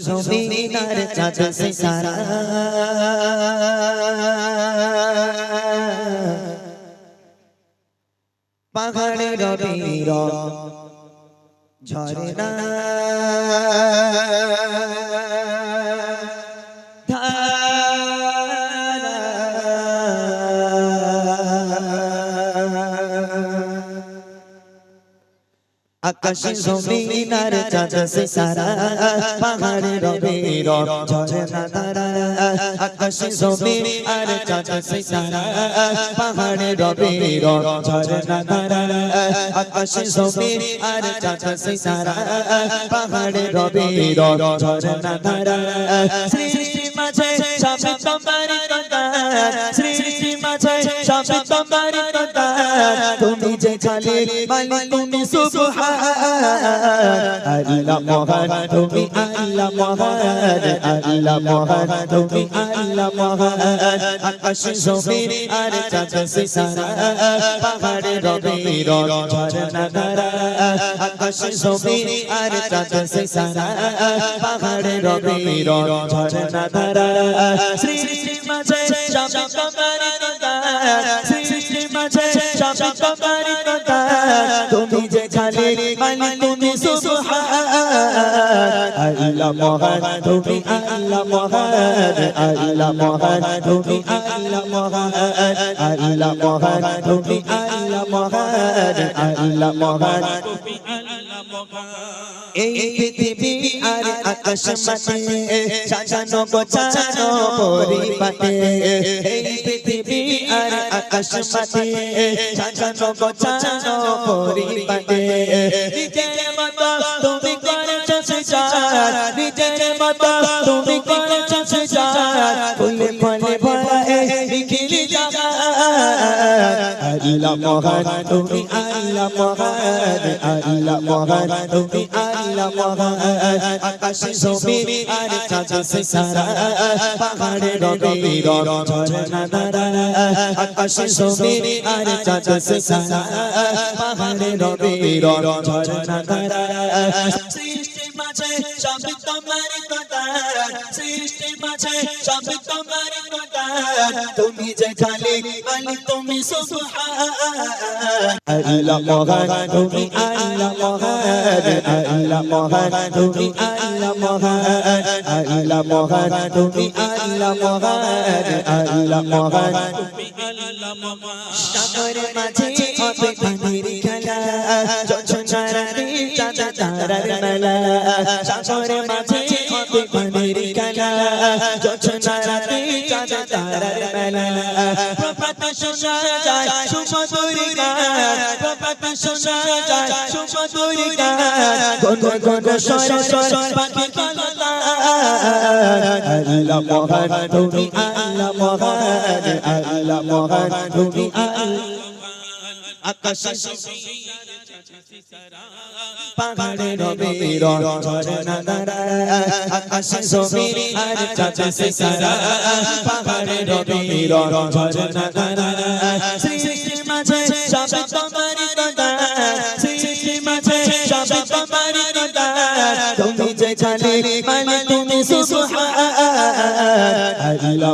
জমিনার চাঁদ সে সারা পাহাড়ে রবীর ঝরনা আকাশ জমিনার চাঁদ সে সারা পাহাড়ে রবীর ঝরনা তারা। আকাশ জমিন আর চাঁদ সে সারা পাহাড়ে রবীর ঝরনা তারা। আকাশ জমিন আর চাঁদ সে সারা পাহাড়ে রবীর ঝরনা তারা। সৃষ্টি মাঝে সবে তোমার কথা সৃষ্টি মাঝে সবে তোমার কথা তুমি যে খালি মালিক, তুমি সুবহান। আল্লাহ মহান, তুমি আল্লাহ মহান। আল্লাহ মহান, তুমি আল্লাহ মহান। আকাশ জমিন আর চাঁদ সে সারা। পাহাড়ে রবির ঝরনা ধারা আকাশ জমিন আর চাঁদ সে সারা পাহাড়ে রবির ঝরনা ধারা। সৃষ্টি মাঝে সব তোমার কথা সৃষ্টি মাঝে সব তোমার কথা তুমি যে খালি মালিক, তুমি সুবহান। আল্লাহ মহান, তুমি আল্লাহ মহান। আল্লাহ মহান, তুমি আল্লাহ মহান। আল্লাহ মহান, তুমি আল্লাহ মহান। আল্লাহ মহান এই পৃথিবী আর আকাশ মাঝে সাজানো গোছানো পরিপাতে এই পৃথিবী আর আকাশ মাঝে সাজানো গোছানো পরিপাতে নিজের নিজের মতো আল্লাহ মহান, তুমি আল্লাহ মহান আল্লাহ মহান, তুমি আল্লাহ মহান। আকাশ জমিন আর চাঁদ সারা, পাহাড়ে রবির ঝরনা ধারা আকাশ জমিন আর চাঁদ সারা, পাহাড়ে রবির ঝরনা ধারা সৃষ্টি মাঝে সব তোমার কথা সৃষ্টি মাঝে সব তোমার কথা তুমি যে খালি মালিক তুমি আল্লাহ মহান, তুমি আল্লাহ মহান। আল্লাহ মহান, তুমি আল্লাহ মহান। আল্লাহ মহান, তুমি আল্লাহ মহান। আল্লাহ মহান সাগর মাঝে হবে পানির খেলা। জোছনারানি চাঁদা তারার মেলা। সাগর মাঝে হবে পানির খেলা। জোছনারানি চাঁদা তারার মেলা। প্রপাত শোনা যায় সুমধুরি গান। প্রপাত শোনা যায় সুমধুরি গান। গণ স্বর স্বর পাখি কলতা আল্লাহ মহান, তুমি আল্লাহ মহান আল্লাহ মহান, তুমি আল্লাহ। আকাশ পাহাড়ে রবির ঝরনা ধারা আকাশ জমিন আর চাঁদ সে সারা। পাহাড়ে রবির ঝরনা ধারা সৃষ্টি মাঝে সব তোমার কথা। সৃষ্টি মাঝে সব তোমার কথা। তুমি যে খালি মালিক তুমি আল্লাহ